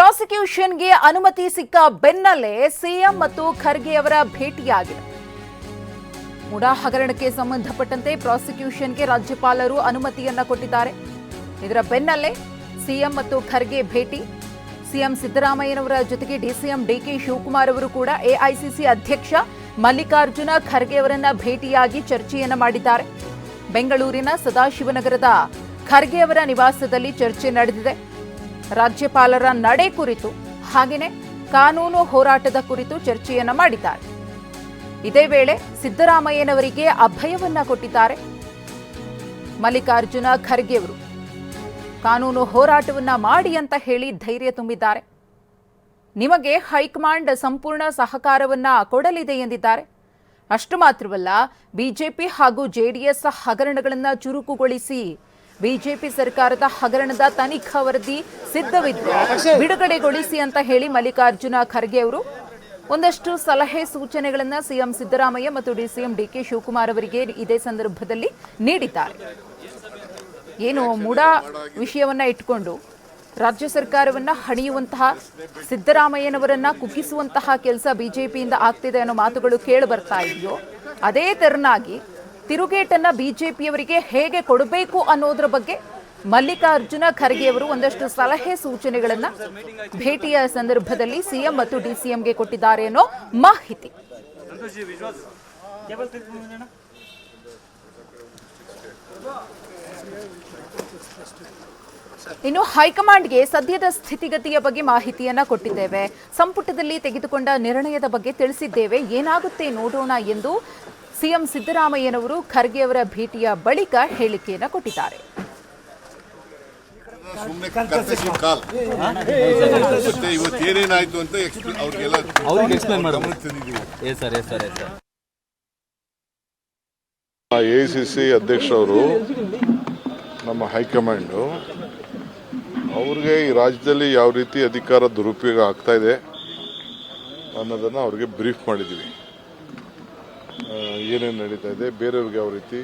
ಪ್ರಾಸಿಕ್ಯೂಷನ್ಗೆ ಅನುಮತಿ ಸಿಕ್ಕ ಬೆನ್ನಲ್ಲೇ ಸಿಎಂ ಮತ್ತು ಖರ್ಗೆ ಅವರ ಭೇಟಿಯಾಗಿದೆ. ಮುಡಾ ಹಗರಣಕ್ಕೆ ಸಂಬಂಧಪಟ್ಟಂತೆ ಪ್ರಾಸಿಕ್ಯೂಷನ್ಗೆ ರಾಜ್ಯಪಾಲರು ಅನುಮತಿಯನ್ನ ಕೊಟ್ಟಿದ್ದಾರೆ. ಇದರ ಬೆನ್ನಲ್ಲೇ ಸಿಎಂ ಮತ್ತು ಖರ್ಗೆ ಭೇಟಿ. ಸಿಎಂ ಸಿದ್ದರಾಮಯ್ಯನವರ ಜೊತೆಗೆ ಡಿಸಿಎಂ ಡಿಕೆ ಶಿವಕುಮಾರ್ ಅವರು ಕೂಡ ಎಐಸಿಸಿ ಅಧ್ಯಕ್ಷ ಮಲ್ಲಿಕಾರ್ಜುನ ಖರ್ಗೆ ಅವರನ್ನ ಭೇಟಿಯಾಗಿ ಚರ್ಚೆಯನ್ನ ಮಾಡಿದ್ದಾರೆ. ಬೆಂಗಳೂರಿನ ಸದಾಶಿವನಗರದ ಖರ್ಗೆ ಅವರ ನಿವಾಸದಲ್ಲಿ ಚರ್ಚೆ ನಡೆದಿದೆ. ರಾಜ್ಯಪಾಲರ ನಡೆ ಕುರಿತು ಹಾಗೆಯೇ ಕಾನೂನು ಹೋರಾಟದ ಕುರಿತು ಚರ್ಚೆಯನ್ನ ಮಾಡಿದ್ದಾರೆ. ಇದೇ ವೇಳೆ ಸಿದ್ದರಾಮಯ್ಯನವರಿಗೆ ಅಭಯವನ್ನ ಕೊಟ್ಟಿದ್ದಾರೆ. ಮಲ್ಲಿಕಾರ್ಜುನ ಖರ್ಗೆ ಅವರು ಕಾನೂನು ಹೋರಾಟವನ್ನ ಮಾಡಿ ಅಂತ ಹೇಳಿ ಧೈರ್ಯ ತುಂಬಿದ್ದಾರೆ. ನಿಮಗೆ ಹೈಕಮಾಂಡ್ ಸಂಪೂರ್ಣ ಸಹಕಾರವನ್ನ ಕೊಡಲಿದೆ ಎಂದಿದ್ದಾರೆ. ಅಷ್ಟು ಮಾತ್ರವಲ್ಲ, ಬಿಜೆಪಿ ಹಾಗೂ ಜೆಡಿಎಸ್ ಹಗರಣಗಳನ್ನು ಚುರುಕುಗೊಳಿಸಿ ಬಿಜೆಪಿ ಸರ್ಕಾರದ ಹಗರಣದ ತನಿಖಾ ವರದಿ ಸಿದ್ಧವಿದ್ದು, ಬಿಡುಗಡೆಗೊಳಿಸಿ ಅಂತ ಹೇಳಿ ಮಲ್ಲಿಕಾರ್ಜುನ ಖರ್ಗೆ ಅವರು. ಒಂದಷ್ಟು ಸಲಹೆ ಸೂಚನೆಗಳನ್ನು ಸಿಎಂ ಸಿದ್ದರಾಮಯ್ಯ ಮತ್ತು ಡಿಸಿಎಂ ಡಿಕೆ ಶಿವಕುಮಾರ್ ಅವರಿಗೆ ಇದೇ ಸಂದರ್ಭದಲ್ಲಿ ನೀಡಿದ್ದಾರೆ. ಏನು ಮೂಡ ವಿಷಯವನ್ನ ಇಟ್ಕೊಂಡು ರಾಜ್ಯ ಸರ್ಕಾರವನ್ನ ಹಣಿಯುವಂತಹ ಸಿದ್ದರಾಮಯ್ಯನವರನ್ನ ಕುಗ್ಗಿಸುವಂತಹ ಕೆಲಸ ಬಿಜೆಪಿಯಿಂದ ಆಗ್ತಿದೆ ಅನ್ನೋ ಮಾತುಗಳು ಕೇಳಿ ಬರ್ತಾ ಇದೆಯೋ, ಅದೇ ತೆರನಾಗಿ ತಿರುಗೇಟನ್ನ ಬಿಜೆಪಿಯವರಿಗೆ ಹೇಗೆ ಕೊಡಬೇಕು ಅನ್ನೋದ್ರ ಬಗ್ಗೆ ಮಲ್ಲಿಕಾರ್ಜುನ ಖರ್ಗೆ ಅವರು ಒಂದಷ್ಟು ಸಲಹೆ ಸೂಚನೆಗಳನ್ನ ಭೇಟಿಯ ಸಂದರ್ಭದಲ್ಲಿ ಸಿಎಂ ಮತ್ತು ಡಿಸಿಎಂಗೆ ಕೊಟ್ಟಿದ್ದಾರೆ ಅನ್ನೋ ಮಾಹಿತಿ. ಇನ್ನು ಹೈಕಮಾಂಡ್ಗೆ ಸದ್ಯದ ಸ್ಥಿತಿಗತಿಯ ಬಗ್ಗೆ ಮಾಹಿತಿಯನ್ನ ಕೊಟ್ಟಿದ್ದೇವೆ. ಸಂಪುಟದಲ್ಲಿ ತೆಗೆದುಕೊಂಡ ನಿರ್ಣಯದ ಬಗ್ಗೆ ತಿಳಿಸಿದ್ದೇವೆ. ಏನಾಗುತ್ತೆ ನೋಡೋಣ ಎಂದು ಸಿಎಂ ಸಿದ್ದರಾಮಯ್ಯನವರು ಖರ್ಗೆ ಅವರ ಭೇಟಿಯ ಬಳಿಕ ಹೇಳಿಕೆಯನ್ನ ಕೊಟ್ಟಿದ್ದಾರೆ. ಅಂತ ಅವ್ರಿಗೆಲ್ಲ ಅವ್ರಿಗೆ ಎಕ್ಸ್ಪ್ಲೈನ್ ಎ ಸಿ ಸಿ ಅಧ್ಯಕ್ಷರವರು ನಮ್ಮ ಹೈಕಮಾಂಡು ಅವ್ರಿಗೆ ಈ ರಾಜ್ಯದಲ್ಲಿ ಯಾವ ರೀತಿ ಅಧಿಕಾರ ದುರುಪಯೋಗ ಆಗ್ತಾ ಇದೆ ಅನ್ನೋದನ್ನು ಅವ್ರಿಗೆ ಬ್ರೀಫ್ ಮಾಡಿದ್ದೀವಿ ಆ, ಏನೇನು ನಡೀತಾ ಇದೆ ಬೇರೆಯವ್ರಿಗೆ ಯಾವ ರೀತಿ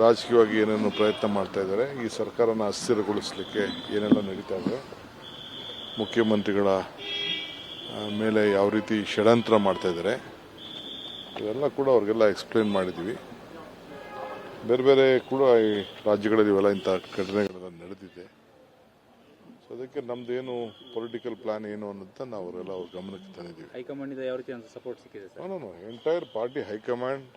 ರಾಜಕೀಯವಾಗಿ ಏನೇನು ಪ್ರಯತ್ನ ಮಾಡ್ತಾ ಇದ್ದಾರೆ ಈ ಸರ್ಕಾರನ ಅಸ್ಥಿರಗೊಳಿಸ್ಲಿಕ್ಕೆ ಏನೆಲ್ಲ ನಡೀತಾ ಇದೆ ಮುಖ್ಯಮಂತ್ರಿಗಳ ಮೇಲೆ ಯಾವ ರೀತಿ ಷಡ್ಯಂತ್ರ ಮಾಡ್ತಾ ಇದ್ದಾರೆ ಇವೆಲ್ಲ ಕೂಡ ಅವ್ರಿಗೆಲ್ಲ ಎಕ್ಸ್ಪ್ಲೈನ್ ಮಾಡಿದ್ದೀವಿ ಬೇರೆ ಬೇರೆ ಕೂಡ ಈ ರಾಜ್ಯಗಳಲ್ಲಿ ಇವೆಲ್ಲ ಇಂಥ ಘಟನೆಗಳೆಲ್ಲ ನಡೆದಿದೆ. ಅದಕ್ಕೆ ನಮ್ದೇನು ಪೊಲಿಟಿಕಲ್ ಪ್ಲಾನ್ ಏನು ಅನ್ನೋದನ್ನ ನಾವು ಅವರೆಲ್ಲ ಅವ್ರ ಗಮನಕ್ಕೆ ತಂದಿದ್ದೀವಿ. ಹೈಕಮಾಂಡ್ ಇಂದ ಯಾವ ರೀತಿ ಸಪೋರ್ಟ್ ಸಿಕ್ಕಿದೆ sir? No no entire party high command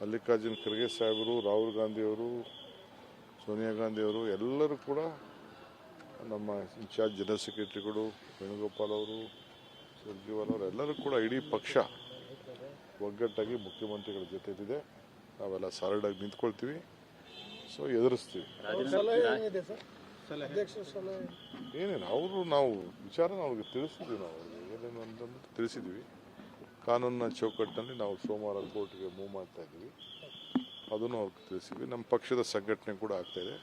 Mallikarjun Kharge ಸಾಹೇಬರು ರಾಹುಲ್ ಗಾಂಧಿಯವರು ಸೋನಿಯಾ ಗಾಂಧಿಯವರು ಎಲ್ಲರೂ ಕೂಡ ನಮ್ಮ ಇನ್ಚಾರ್ಜ್ ಜನರಲ್ ಸೆಕ್ರೆಟರಿಗಳು ವೇಣುಗೋಪಾಲ್ ಅವರು ಕೇಜ್ರಿವಾಲ್ ಅವರು ಎಲ್ಲರೂ ಕೂಡ ಇಡೀ ಪಕ್ಷ ಒಗ್ಗಟ್ಟಾಗಿ ಮುಖ್ಯಮಂತ್ರಿಗಳ ಜೊತೆ ಇದೆ ನಾವೆಲ್ಲ ಸಾಲಿಡಾಗಿ ನಿಂತ್ಕೊಳ್ತೀವಿ. ಸೊ ಎದುರಿಸ್ತೀವಿ. ಏನೇನು ಅವರು ನಾವು ವಿಚಾರನ ಅವ್ರಿಗೆ ತಿಳಿಸಿದ್ವಿ ನಾವು ಅವ್ರಿಗೆ. ಏನೇನು ಅಂತಂದು ತಿಳಿಸಿದ್ವಿ. ಕಾನೂನಿನ ಚೌಕಟ್ಟಿನಲ್ಲಿ ನಾವು ಸೋಮವಾರ ಕೋರ್ಟ್ಗೆ ಮೂವ್ ಮಾಡ್ತಾ ಇದ್ದೀವಿ. ಅದನ್ನು ಅವ್ರಿಗೆ ತಿಳಿಸಿದ್ವಿ. ನಮ್ಮ ಪಕ್ಷದ ಸಂಘಟನೆ ಕೂಡ ಆಗ್ತಾ ಇದೆ.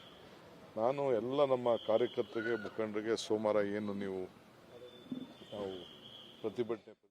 ನಾನು ಎಲ್ಲ ನಮ್ಮ ಕಾರ್ಯಕರ್ತರಿಗೆ ಮುಖಂಡರಿಗೆ ಸೋಮವಾರ ಏನು ನೀವು ನಾವು ಪ್ರತಿಭಟನೆ